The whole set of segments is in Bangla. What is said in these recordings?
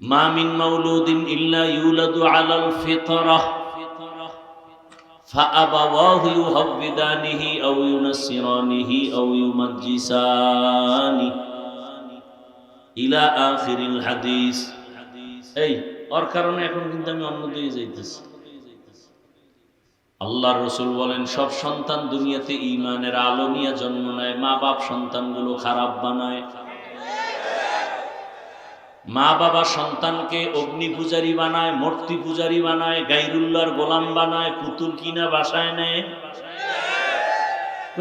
মা মিন মাউলুদিন ইল্লা ইউলাদু আলাল ফিতরাহ فأبواه يهودانه أو ينصرانه أو يمجسانه إلى آخر الحديث এই ওর কারণে এখন কিন্তু আমি অন্য দিকে যাইতেছি আল্লাহ রসুল বলেন সব সন্তান দুনিয়াতে ইমানের আলো নিয়ে জন্ম নেয় মা বাপ সন্তানগুলো খারাপ বানায় মা বাবা সন্তানকে অগ্নি পূজারি বানায়, মূর্তি পূজারি বানায়, গাইরুল্লাহর গোলাম বানায়, পুতুল কিনা বাসায় নেয়।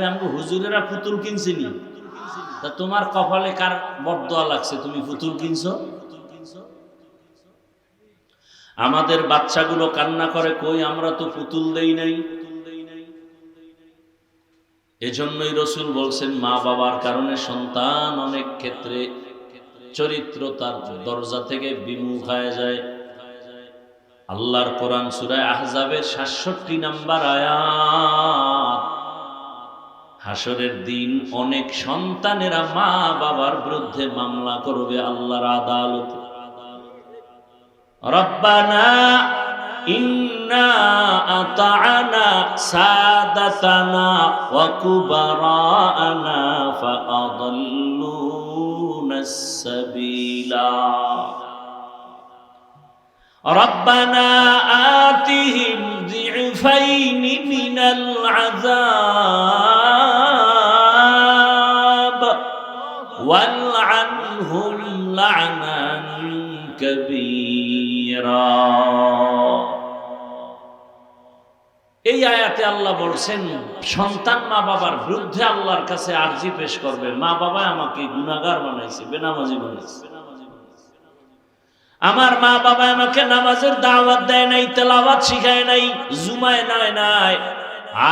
আমাকে হুজুরেরা পুতুল কিনছিনি? তা তোমার কপালে কার বরদোয়া লাগছে? তুমি পুতুল কিনছো? আমাদের বাচ্চাগুলো কান্না করে, কই, আমরা তো পুতুল দেই নাই। এজন্যই রসুল বলছেন, মা বাবার কারণে সন্তান অনেক ক্ষেত্রে চরিত্র তার দরজা থেকে বিমুখ হয়ে যায়। আল্লাহর কোরআন সুরায় আহজাবের সাতষট্টি নাম্বার আয়াত। হাসরের দিন অনেক সন্তানেরা মা বাবার বিরুদ্ধে মামলা করবে আল্লাহর আদালতে। রব্বানা ইন্না আতাআনা সাদাতানা ওয়া কুবারানা ফাআদাল্লুনা السبيلا ربنا آتهم ضعفين من العذاب والعنهم এই আয়াতে আল্লাহ বলছেন, সন্তান মা বাবার বিরুদ্ধে আল্লাহর কাছে আর্জি পেশ করবে মা বাবা আমাকে গুনাগার বানাইছে, বেনামাজি বানাইছে। আমার মা বাবা আমাকে নামাজের দাওয়াত দেয় নাই, তেলাওয়াত শিখায় নাই, জুমায় নয় নাই।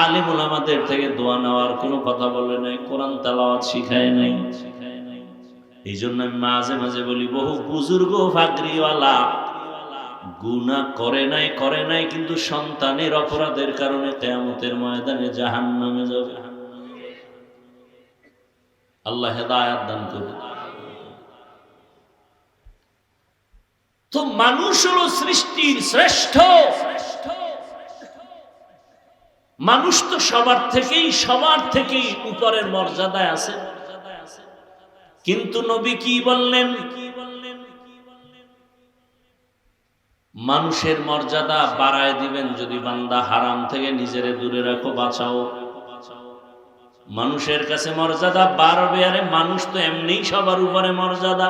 আলিমুল আমাদের থেকে দোয়া নেওয়ার কোনো কথা বলে নাই, কোরআন তেলাওয়াত শিখায় নাই। এই জন্য আমি মাঝে মাঝে বলি, বহু বুজুর্গ ফাগরিওয়ালা গুনা করে নাই করে নাই, কিন্তু সন্তানের অপরাধের কারণে কেয়ামতের ময়দানে জাহান নামে যাবে। আল্লাহ হেদায়াত দান করবে তো মানুষ হলো সৃষ্টির শ্রেষ্ঠ। মানুষ তো সবার থেকেই সবার থেকেই উপরের মর্যাদায় আছে। কিন্তু নবী কি বললেন কি বললেন? মানুষের মর্যাদা বাড়ায় দিবেন যদি বান্দা হারাম থেকে নিজেরে দূরে রাখো, বাঁচাও। মানুষের কাছে মর্যাদা বাড়বে, আরে মানুষ তো এমনিই সবার উপরে মর্যাদা।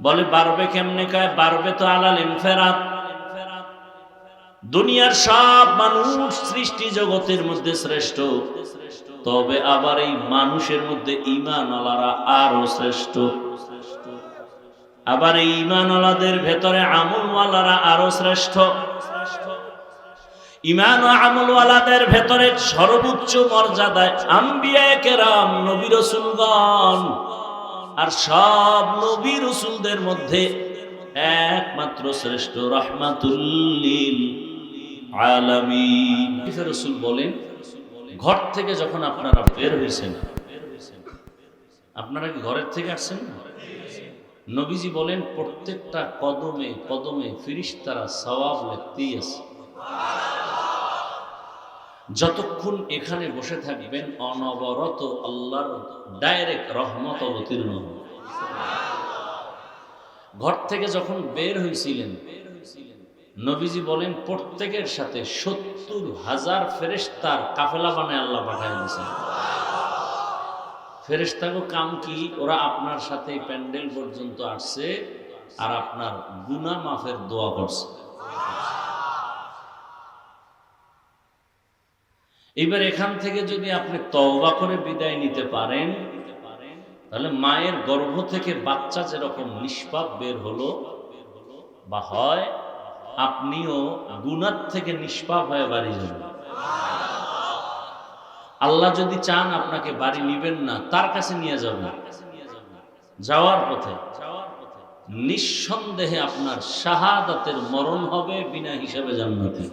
বলে, বাড়বে কেমনে কায়? বাড়বে তো আলাল ইনফেরাত। দুনিয়ার সব মানুষ সৃষ্টি জগতের মধ্যে শ্রেষ্ঠ। তবে আবার এই মানুষের মধ্যে ইমান আলারা আরও শ্রেষ্ঠ। আবার এই ইমানওয়ালাদের ভেতরে আমলওয়ালারা আরও শ্রেষ্ঠ। ইমান ও আমলওয়ালাদের ভেতরে সর্বোচ্চ মর্যাদায় আম্বিয়া কেরাম, নবী রসুলগণ। আর সব নবী রসুলদের মধ্যে একমাত্র শ্রেষ্ঠ রহমাতুল্লিল আলামী রসুল বলেন, ঘর থেকে যখন আপনারা বের হয়েছেন আপনারা কি ঘরের থেকে আসছেন? না নবীজি বলেন, প্রত্যেকটা কদমে কদমে ফিরিস্তারা সওয়াব লিখতেই আছে। যতক্ষণ এখানে বসে থাকবেন, অনবরত আল্লাহর ডাইরেক্ট রহমত অবতীর্ণ ঘর থেকে যখন বের হয়েছিলেন নবীজি বলেন, প্রত্যেকের সাথে সত্তর হাজার ফেরেস্তার কাফেলা বানায় আল্লাহ পাঠায় দিয়েছেন ফেরেস্তাগো কাম কি? ওরা আপনার সাথে প্যান্ডেল পর্যন্ত আসছে আর আপনার গুনা মাফের দোয়া করছে। এবার এখান থেকে যদি আপনি তওবা করে বিদায় নিতে পারেন, তাহলে মায়ের গর্ভ থেকে বাচ্চা যেরকম নিষ্পাপ বের হলো বা হয়, আপনিও গুনার থেকে নিষ্পাপ হয়ে বাড়ি যাবেন। আল্লাহ যদি চান আপনাকে বাড়ি নিবেন না, তার কাছে নিয়ে যাবেন। যাওয়ার পথে নিঃসন্দেহে আপনার শাহাদাতের মরণ হবে বিনা হিসাবে জান্নাতি।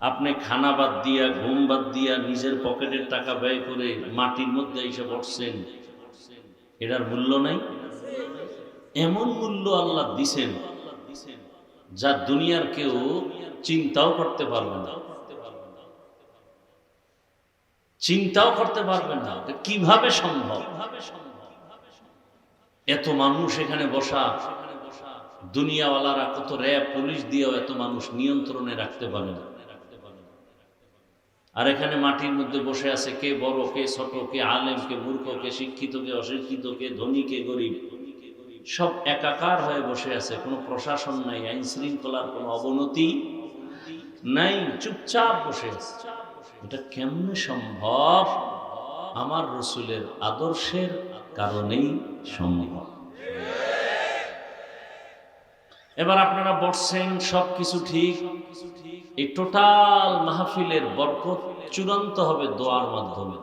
আপনি খানা বাদ দিয়া, ঘুম বাদ দিয়া নিজের পকেটের টাকা ব্যয় করে মাটির মধ্যে এসে বসছেন, এটার মূল্য নাই? এমন মূল্য আল্লাহ দিছেন যা দুনিয়ার কেউ চিন্তাও করতে পারবে না। চিন্তাও করতে পারবেন না কীভাবে সম্ভব? এত মানুষ এখানে বসা, দুনিয়াওয়ালারা কত র্যাব পুলিশ দিয়েও এত মানুষ নিয়ন্ত্রণে রাখতে পারে না। আর এখানে মাটির মধ্যে বসে আছে কে বড়, কে ছোট, কে আলেম, কে মূর্খ, কে শিক্ষিত, কে অশিক্ষিত, কে ধনী, কে গরিব। সব একাকার হয়ে বসে আছে, কোনো প্রশাসন নাই আইন শৃঙ্খলার কোনো অবনতি নাই, চুপচাপ বসে আছে। এটা কেমনে সম্ভব? আমার রসুলের আদর্শের কারণেই সম্ভব। এবার আপনারা বসছেন সব কিছু ঠিক। এই টোটাল মাহফিলের বরকত চূড়ান্ত হবে দোয়ার মাধ্যমে।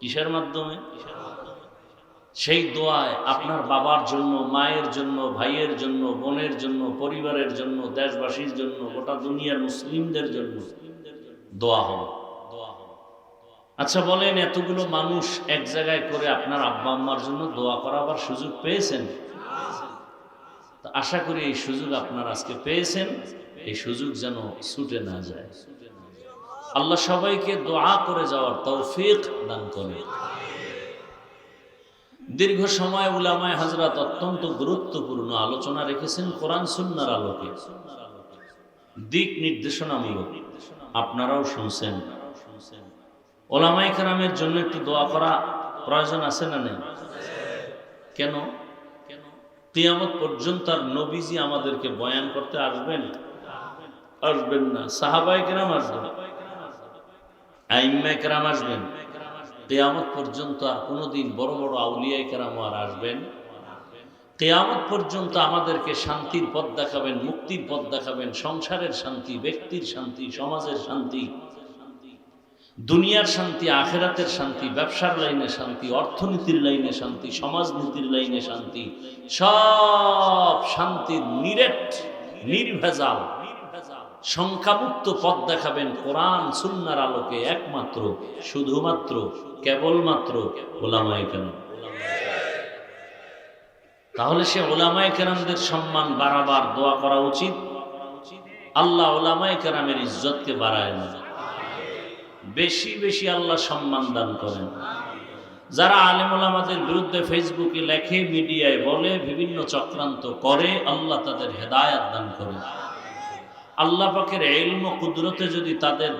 কিসের মাধ্যমে? সেই দোয়ায় আপনার বাবার জন্য, মায়ের জন্য, ভাইয়ের জন্য, বোনের জন্য, পরিবারের জন্য, দেশবাসীর জন্য, গোটা দুনিয়ার মুসলিমদের জন্য দোয়া হবে আচ্ছা বলেন, এতগুলো মানুষ এক জায়গায় করে আপনার আব্বা আম্মার জন্য দোয়া করাবার সুযোগ পেয়েছেন? আশা করি এই সুযোগ আপনার আজকে পেয়েছেন। এই সুযোগ যেন ছুটে না যায়। আল্লাহ সবাইকে দোয়া করে যাওয়ার তৌফিক দান করে দীর্ঘ সময় উলামায় হাজরাত অত্যন্ত গুরুত্বপূর্ণ আলোচনা রেখেছেন কোরআন, সুন্নার আলোকে। দিক নির্দেশনামূলক। আপনারাও শুনছেন। ওলামাই কেরামের জন্য একটু দোয়া করা প্রয়োজন আছে না নেই? কেন? কিয়ামত পর্যন্ত আর নবীজি আমাদেরকে বয়ান করতে আসবেন? আসবেন না। সাহাবাই কেরাম আসবেন। আইম্মাই কেরাম আসবেন। কেয়ামত পর্যন্ত আর কোনোদিন বড় বড় আউলিয়াই কেরাম আর আসবেন। কেয়ামত পর্যন্ত আমাদেরকে শান্তির পথ দেখাবেন, মুক্তির পথ দেখাবেন, সংসারের শান্তি, ব্যক্তির শান্তি, সমাজের শান্তি, দুনিয়ার শান্তি, আখেরাতের শান্তি, ব্যবসার লাইনে শান্তি, অর্থনীতির লাইনে শান্তি, সমাজনীতির লাইনে শান্তি, সব শান্তির নিরেট, নির্ভেজাল, সংখ্যামুক্ত পথ দেখাবেন কোরআন, সুন্নার আলোকে একমাত্র, শুধুমাত্র, কেবলমাত্র ওলামায় কেন তাহলে সে ওলামায় কেরামদের সম্মান বাড়াবার দোয়া করা উচিত। আল্লাহ ওলামায় কেরামের ইজ্জতকে বাড়ায় না। বেশি বেশি আল্লাহ সম্মান দান করেন। যারা আলেম ওলামাদের বিরুদ্ধে ফেসবুকে লেখে, মিডিয়ায় বলে, বিভিন্ন চক্রান্ত করে, আল্লাহ তাদের হেদায়াত দান করেন। আল্লাহ পাকের এলম কুদরতে যদি তাদের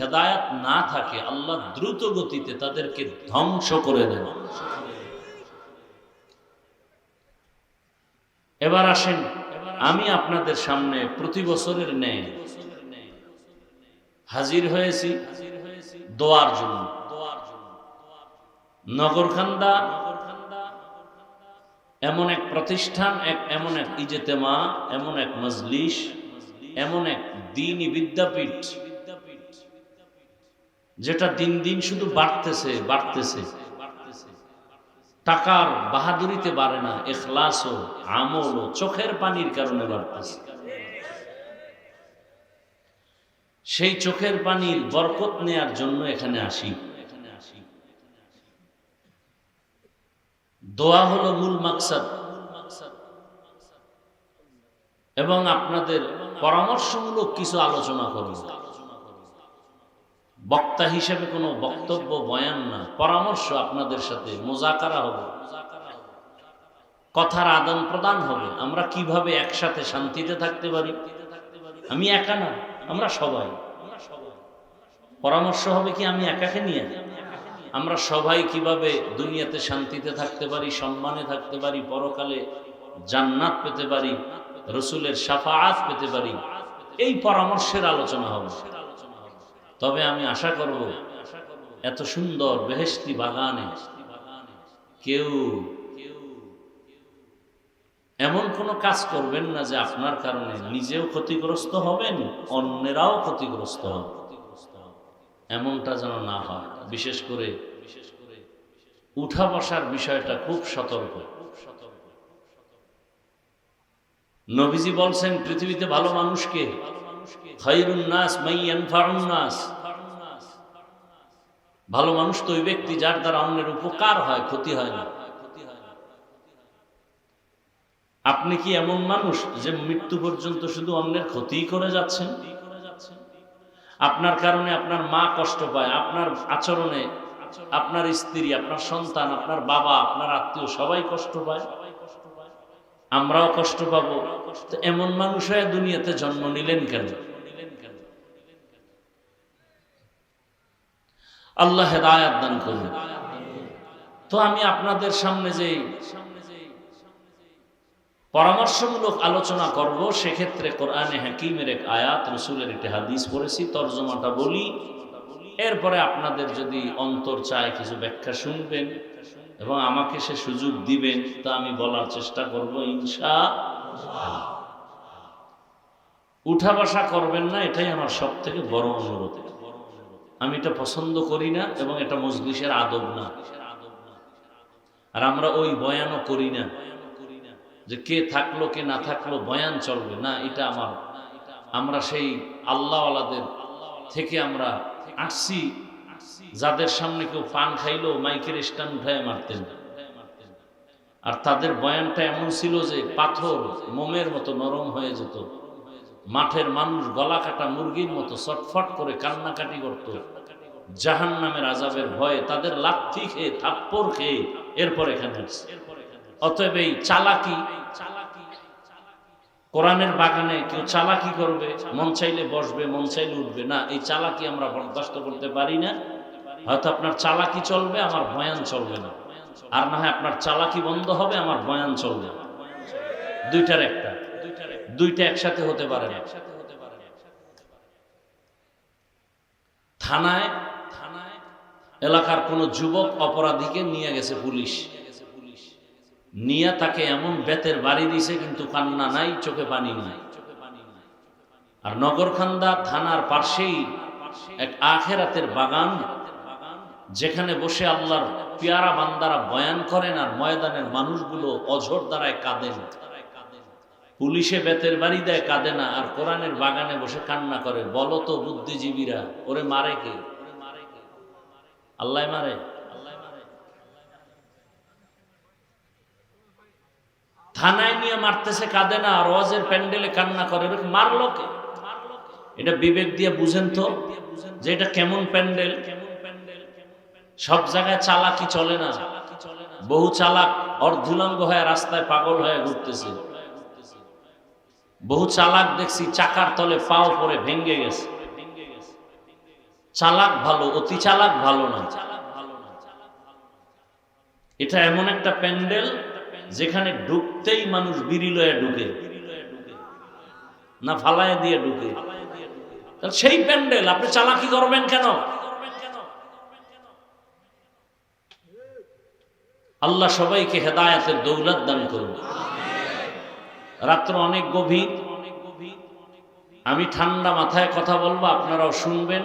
হেদায়াত না থাকে, আল্লাহ দ্রুত গতিতে তাদেরকে ধ্বংস করে দেন। এবার আসেন, আমি আপনাদের সামনে প্রতি বছরের ন্যায় হাজির হয়েছি দোয়ার জন্য। নগরখান্দা এমন এক প্রতিষ্ঠান, এক এমন এক ইজেতেমা, এমন এক মজলিস, এমন এক দিনই বিদ্যাপীঠ, যেটা দিন দিন শুধু বাড়তেছে বাড়তেছে। টাকার বাহাদুরিতে বাড়ে না এখলাস ও আমল ও চোখের পানির কারণে বাড়তেছে। সেই চোখের পানির বরকত নেয়ার জন্য এখানে আসি। দোয়া হলো মূল মাকসাদ। এবং আপনাদের পরামর্শমূলক কিছু আলোচনা করব। বক্তা হিসেবে কোনো বক্তব্য, বয়ান না। পরামর্শ আপনাদের সাথে, মোজাকারা হবে। কথার আদান প্রদান হবে। আমরা কীভাবে একসাথে শান্তিতে থাকতে পারি? আমি একা না, আমরা সবাই। পরামর্শ হবে কি আমি একাকে নিয়ে? আমরা সবাই কীভাবে দুনিয়াতে শান্তিতে থাকতে পারি, সম্মানে থাকতে পারি, পরকালে জান্নাত পেতে পারি, রসুলের সাফাআত পেতে পারি? এই পরামর্শের আলোচনা হবে। তবে আমি আশা করব এত সুন্দর বেহেস্তি বাগানে কেউ এমন কোনো কাজ করবেন না যে আপনার কারণে নিজেও ক্ষতিগ্রস্ত হবেন, অন্যেরাও ক্ষতিগ্রস্ত হবে এমনটা যেন না হয়। বিশেষ করে উঠা বসার বিষয়টা খুব সতর্ক। নবীজি বলছেন, পৃথিবীতে ভালো মানুষকে নাস নাস। ভালো মানুষ তো ওই ব্যক্তি যার দ্বারা অন্যের উপকার হয়, ক্ষতি হয় না। আপনি কি এমন মানুষ যে মৃত্যু পর্যন্ত শুধু অন্যের ক্ষতিই করে যাচ্ছেন? আপনার কারণে আপনার মা কষ্ট পায়, আপনার আচরণে আপনার স্ত্রী, আপনার সন্তান, আপনার বাবা, আপনার আত্মীয় সবাই কষ্ট পায়। আমরাও কষ্ট পাবো। এমন মানুষ হয়ে দুনিয়াতে জন্ম নিলেন কেন? আল্লাহ হেদায়াত দান করুন। তো আমি আপনাদের সামনে যে পরামর্শমূলক আলোচনা করব, সেক্ষেত্রে কোরআনে হাকিমের এক আয়াত, রসুলের একটি হাদিস পড়েছি, তর্জমাটা বলি। এরপরে আপনাদের যদি অন্তর চায় কিছু ব্যাখ্যা শুনবেন এবং আমাকে সে সুযোগ দিবেন, তা আমি বলার চেষ্টা করব ইনশা উঠা বসা করবেন না, এটাই আমার সব থেকে বড় অনুরোধ। আমি এটা পছন্দ করি না এবং এটা মজলিসের আদব না। আর আমরা ওই বয়ানও করি না যে কে থাকল, কে না থাকল, বয়ান চলবে। না, এটা আমার। আমরা সেই আল্লাহওয়ালাদের থেকে আমরা আসছি। যাদের সামনে কেউ পান খাইলো, মাইকের স্ট্যান্ড উঠায় মারতেন। আর তাদের বয়ানটা এমন ছিল যে পাথর মোমের মতো নরম হয়ে যেত। মাঠের মানুষ গলা কাটা মুরগির মতো চটফট করে কান্নাকাটি করত। জাহান নামের আজাবের ভয়ে তাদের লাথি খেয়ে থাপ্পর খেয়ে এরপর এখানে অতএব এই চালাকি কোরআনের বাগানে কেউ চালাকি করবে, মন চাইলে বসবে, মন চাইলে উঠবে। না, এই চালাকি আমরা বরদাস্ত করতে পারি না। হয়তো আপনার চালাকি চলবে, আমার বয়ান চলবে না। আর না হয় আপনার চালাকি বন্ধ হবে, আমার বয়ান চলবে। দুইটার একটা। দুইটা একসাথে হতে পারে না। থানায় থানায় এলাকার কোনো যুবক অপরাধীকে নিয়ে গেছে পুলিশ। নিয়ে তাকে এমন বেতের বাড়ি দিছে কিন্তু কান্না নাই, চোখে পানি নাই। আর নগরখান্দা থানার পাশেই এক আখেরাতের বাগান, যেখানে বসে আল্লাহর পেয়ারা বান্দারা বয়ান করেন আর ময়দানের মানুষগুলো অঝর দ্বারায় কাঁদেন। পুলিশে বেতের বাড়ি দেয়, কাঁদে না, আর কোরআনের বাগানে বসে কান্না করে। বলো তো বুদ্ধিজীবীরা, ওরে মারে কে? আল্লাহ মারে? থানায় নিয়ে মারতেছে, কাঁদে না, আর ওয়াজের প্যান্ডেলে কান্না করে মারলো কে? এটা বিবেক দিয়ে বুঝেন তো, যে এটা কেমন প্যান্ডেল। সব জায়গায় চালাকি চলে না। বহু চালাক অর্ধুলঙ্গ হয়ে রাস্তায় পাগল হয়ে ঘুরতেছে। বহু চালাক দেখছি চাকার তলে পাও পরে ভেঙ্গে গেছে। চালাক ভালো, অতি চালাক ভালো না। এটা এমন একটা প্যান্ডেল যেখানে ঢুকতেই মানুষ বিরিলয়ে ঢুকে না ফালায় দিয়ে ঢুকে। সেই প্যান্ডেল, আপনি চালাকি করবেন কেন? আল্লাহ সবাইকে হেদায়াতের দৌলত দান করুন। রাত্র অনেক গভীর। আমি ঠান্ডা মাথায় কথা বলব, আপনারাও শুনবেন।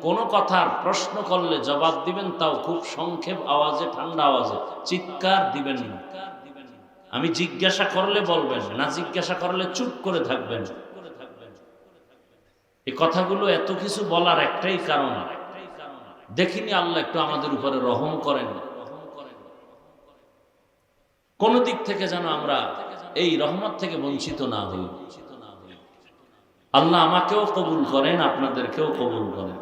কোনো কথার প্রশ্ন করলে জবাব দিবেন, তাও খুব সংক্ষেপ আওয়াজে, ঠান্ডা আওয়াজে। চিৎকার দিবেন না। আমি জিজ্ঞাসা করলে বলবেন, না জিজ্ঞাসা করলে চুপ করে থাকবেন। এই কথাগুলো এত কিছু বলার একটাই কারণ। দেখিনি আল্লাহ একটু আমাদের উপরে রহম করেন। কোন দিক থেকে যেন আমরা এই রহমত থেকে বঞ্চিত না হই আল্লাহ আমাকেও কবুল করেন আপনাদেরকেও কবুল করেন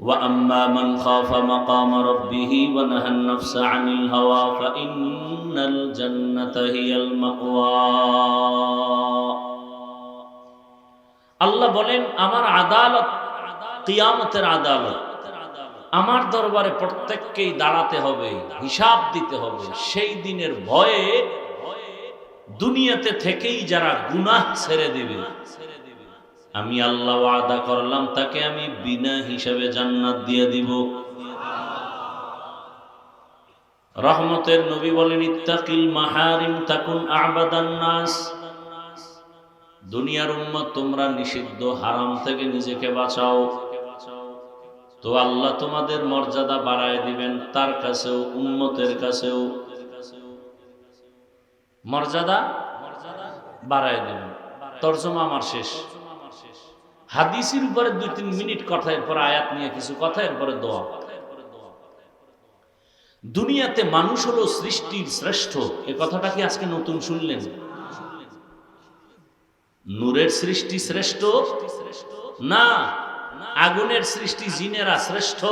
وأما من خاف مقام ربه ونهى النفس عن الهوى فإن الجنة هي المأوى আল্লাহ বলেন আমার আদালত কিয়ামতের আদালত আমার দরবারে প্রত্যেককেই দাঁড়াতে হবে হিসাব দিতে হবে সেই দিনের ভয়ে দুনিয়াতে থেকেই যারা গুনাহ ছেড়ে দিবে, আমি আল্লাহ আদা করলাম, তাকে আমি বিনা হিসাবে জান্নাত দিয়ে দিব। রহমতের নবী বলেন, ইত্তাকিল মাহারিম তাকুন আবাদান নাস। দুনিয়ার উম্মত, তোমরা নিষিদ্ধ, হারাম থেকে নিজেকে বাঁচাও। তো আল্লাহ তোমাদের মর্যাদা বাড়ায় দিবেন, তার কাছেও উন্মতের কাছেও। মর্যাদা বাড়ায় দিবেন তর্জমা আমার শেষ। হাদিসের উপরে দুই তিন মিনিট কথা, এরপরে আয়াত নিয়ে কিছু কথা, এরপরে দোয়া। দুনিয়াতে মানুষ হলো সৃষ্টির শ্রেষ্ঠ। এ কথাটা কি আজকে নতুন শুনলেন? নূরের সৃষ্টি শ্রেষ্ঠ? না। আগুনের সৃষ্টি জিনেরা শ্রেষ্ঠ।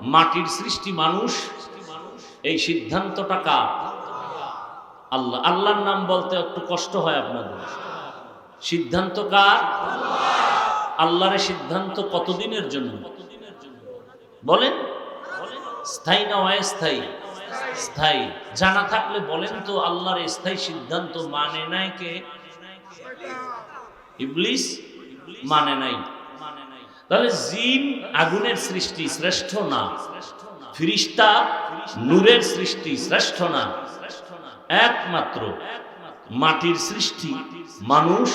মাটির সৃষ্টি মানুষ। এই সিদ্ধান্তটা কার? আল্লাহ, আল্লাহর নাম বলতে একটু কষ্ট হয় আপনাদের। সিদ্ধান্ত কার? আল্লাহর সিদ্ধান্ত কতদিনের জন্য? বলেন। স্থায়ী না অস্থায়ী? স্থায়ী। জানা থাকলে বলেন তো, আল্লাহর স্থায়ী সিদ্ধান্ত মানে নাই কে? ইবলিস মানে নাই। তাহলে জিন আগুনের সৃষ্টি শ্রেষ্ঠ না? ফিরিস্তা নূরের সৃষ্টি শ্রেষ্ঠ না? একমাত্র মাটির সৃষ্টি মানুষ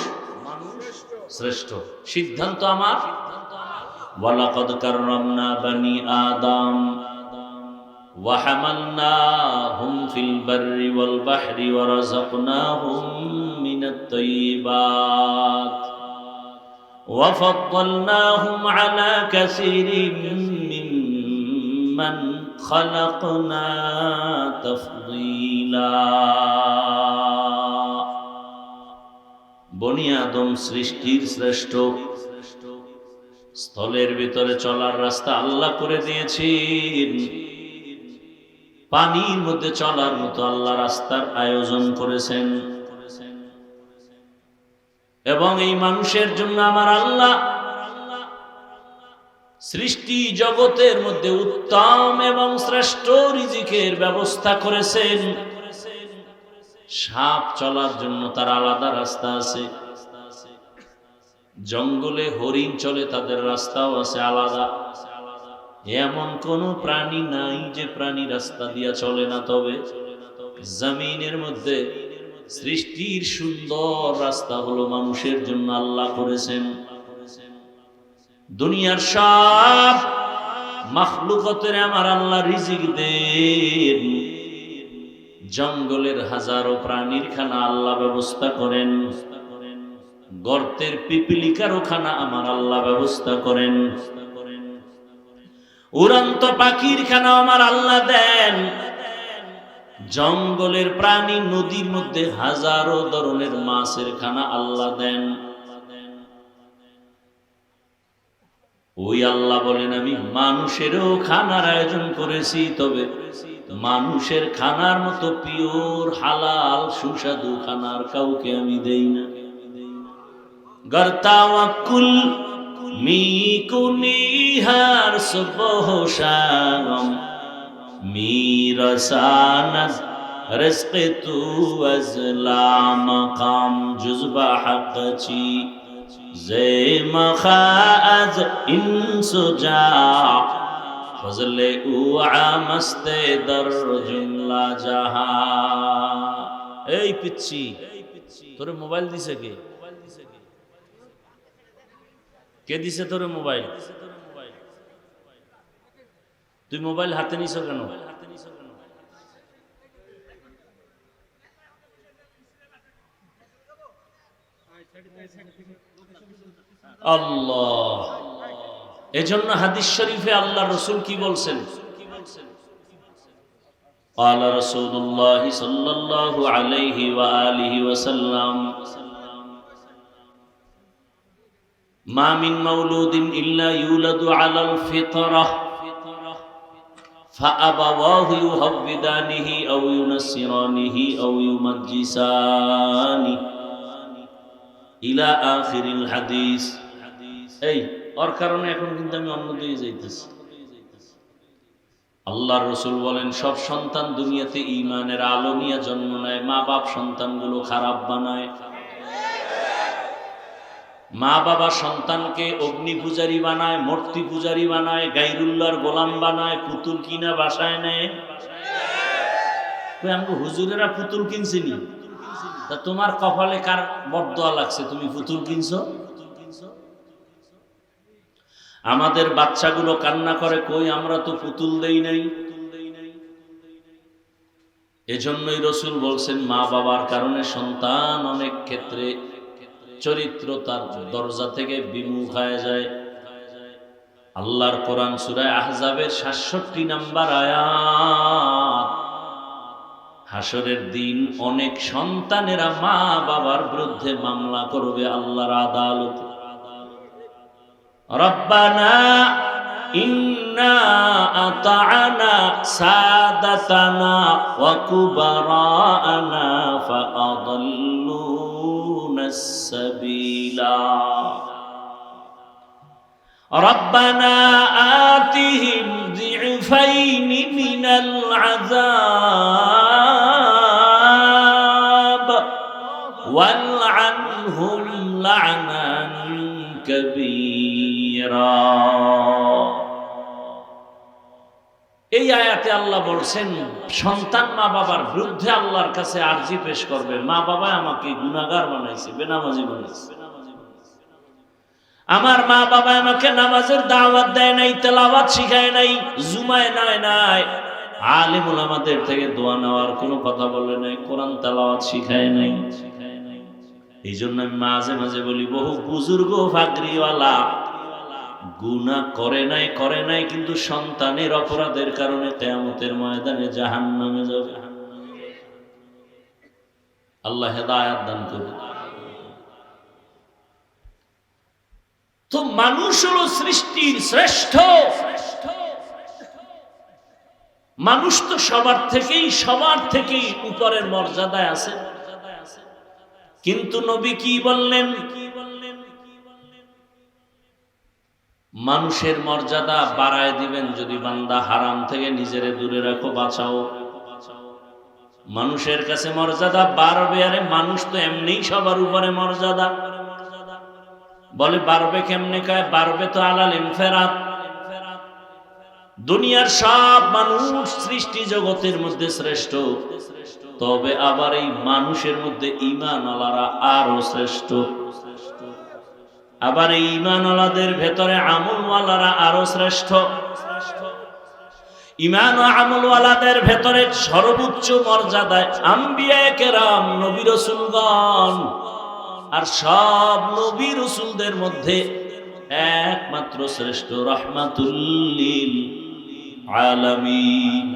শ্রেষ্ঠ সিদ্ধান্ত আমার ওয়ালাকাদ কাররামনা বানি আদম وحملناهم في البر والبحر ورزقناهم من الطيبات وفضلناهم على كثير ممن خلقنا تفضيلا বনি আদম সৃষ্টির শ্রেষ্ঠ স্থলের ভিতরে চলার রাস্তা আল্লাহ করে দিয়েছেন পানির মধ্যে চলার মতো আল্লাহ রাস্তার আয়োজন করেছেন এবং এই মানুষের জন্য আমার আল্লাহ সৃষ্টি জগতের মধ্যে উত্তম এবং শ্রেষ্ঠ রিজিকের ব্যবস্থা করেছেন। সাপ চলার জন্য তার আলাদা রাস্তা আছে। জঙ্গলে হরিণ চলে, তাদের রাস্তাও আছে আলাদা। এমন কোন প্রাণী নাই যে প্রাণী রাস্তা দিয়া চলে না, তবে জমিনের মধ্যে সৃষ্টির সুন্দর রাস্তা হলো মানুষের জন্য আল্লাহ করেছেন। দুনিয়ার সব মাখলুকতের আমার আল্লাহ রিজিক দেন। জঙ্গলের হাজারো প্রাণীর খানা আল্লাহ ব্যবস্থা করেন। গর্তের পিপিলিকারও খানা আমার আল্লাহ ব্যবস্থা করেন। উড়ন্ত পাখির খানা আমার আল্লাহ দেন। জঙ্গলের প্রাণী নদীর মধ্যে হাজারো ধরনের মাছের খানা আল্লাহ দেন। ওই আল্লাহ বলেন, আমি মানুষেরও খানার আয়োজন করেছি, তবে মানুষের খানার মতো পিওর, হালাল, সুস্বাদু খানার কাউকে আমি দেই না। গর্তাওয়াক্কুল মি কুনিহার সুবহশাগম মি রসানাত তু আজলা মাকাম, জুজবা হাকচি حق چی زی مخاز انسجا فضل او عامست در جملا জাহা এই পিচ্ছি তোরে মোবাইল দিছে কে কে দিছে তোরে মোবাইল তুই মোবাইল হাতে নিছ কেন আল্লাহ এজন্য হাদিস শরীফে আল্লাহ রসুল কি বলছেন قال رسول الله صلى الله عليه وآله وسلم ما من مولود إلا يولد على الفطرة فأبواه يهودانه أو ينصرانه أو يمجسانه ইলা আখিরিল হাদিস এই, ওর কারণে এখন কিন্তু আমি অন্য দিকে যাইতেছি। আল্লাহ রসুল বলেন, সব সন্তান দুনিয়াতে ইমানের আলো নিয়ে জন্ম নেয় মা বাপ সন্তানগুলো খারাপ বানায়। মা বাবা সন্তানকে অগ্নি পূজারি বানায়, মূর্তি পূজারি বানায়, গাইরুল্লাহর গোলাম বানায়, পুতুল কিনা বাসায় নেয়। আমাকে হুজুরেরা পুতুল কিনছিনি তা তোমার কপালে কার বরদোয়া লাগছে? তুমি পুতুল কিনছো? আমাদের বাচ্চাগুলো কান্না করে, কই, আমরা তো পুতুল দেই নাই? এজন্যই রসুল বলছেন, মা বাবার কারণে সন্তান অনেক ক্ষেত্রে চরিত্র তার দরজা থেকে বিমুখ হয়ে যায়। আল্লাহর কোরআন সুরায় আহজাবের সাতষট্টি নাম্বার আয়াত। হাসরের দিন অনেক সন্তানেরা মা বাবার বিরুদ্ধে মামলা করবে, আল্লাহর আদালতে। ربنا إنا أطعنا سادتنا وكبراءنا فأضلونا السبيلا. ربنا آتهم ضعفين من العذاب আয়াতে আল্লাহ বলছেন, সন্তান মা বাবার বিরুদ্ধে আল্লাহর কাছে আরজি পেশ করবে। মা বাবা আমাকে গুনাহগার বানাইছে, বেনামাজি বানাইছে। আমার মা বাবা আমাকে নামাজের দাওয়াত দেয় নাই, তেলাওয়াত শিখায় নাই, জুমায় নাই নাই। আলিমুল আমাদের থেকে দোয়া নেওয়ার কোনো কথা বলে নাই, কোরআন তেলাওয়াত শিখায় নাই। এই জন্য আমি মাঝে মাঝে বলি, বহু বুজুর্গ ফাগরিওয়ালা গুনাহ করে নাই করে নাই, কিন্তু সন্তানের অপরাধের কারণে কেয়ামতের ময়দানে জাহান নামে যাবে। আল্লাহ হেদায়াত দান করবে তো মানুষ হলো সৃষ্টির শ্রেষ্ঠ। মানুষ তো সবার থেকেই সবার থেকেই উপরের মর্যাদায় আছে। কিন্তু নবী কি বললেন? মানুষের মর্যাদা বাড়ায় দিবেন যদি বান্দা হারাম থেকে নিজেরে দূরে রাখো, বাঁচাও। মানুষের কাছে মর্যাদা বাড়বে, আরে মানুষ তো এমনিই সবার উপরে মর্যাদা। বলে, বাড়বে কেমনে কায়? বাড়বে তো আলাল ইনফেরাত। দুনিয়ার সব মানুষ সৃষ্টি জগতের মধ্যে শ্রেষ্ঠ। তবে আবার এই মানুষের মধ্যে ইমান আলারা আরও শ্রেষ্ঠ। আবার এই ইমান আলাদের ভেতরে আমলওয়ালারা আরও শ্রেষ্ঠ। ইমান আমলওয়ালাদের ভেতরে সর্বোচ্চ মর্যাদায় আম্বিয়া কেরাম নবী আর সব নবী রসুলদের মধ্যে একমাত্র শ্রেষ্ঠ রহমাতুল্লিল আলামিন।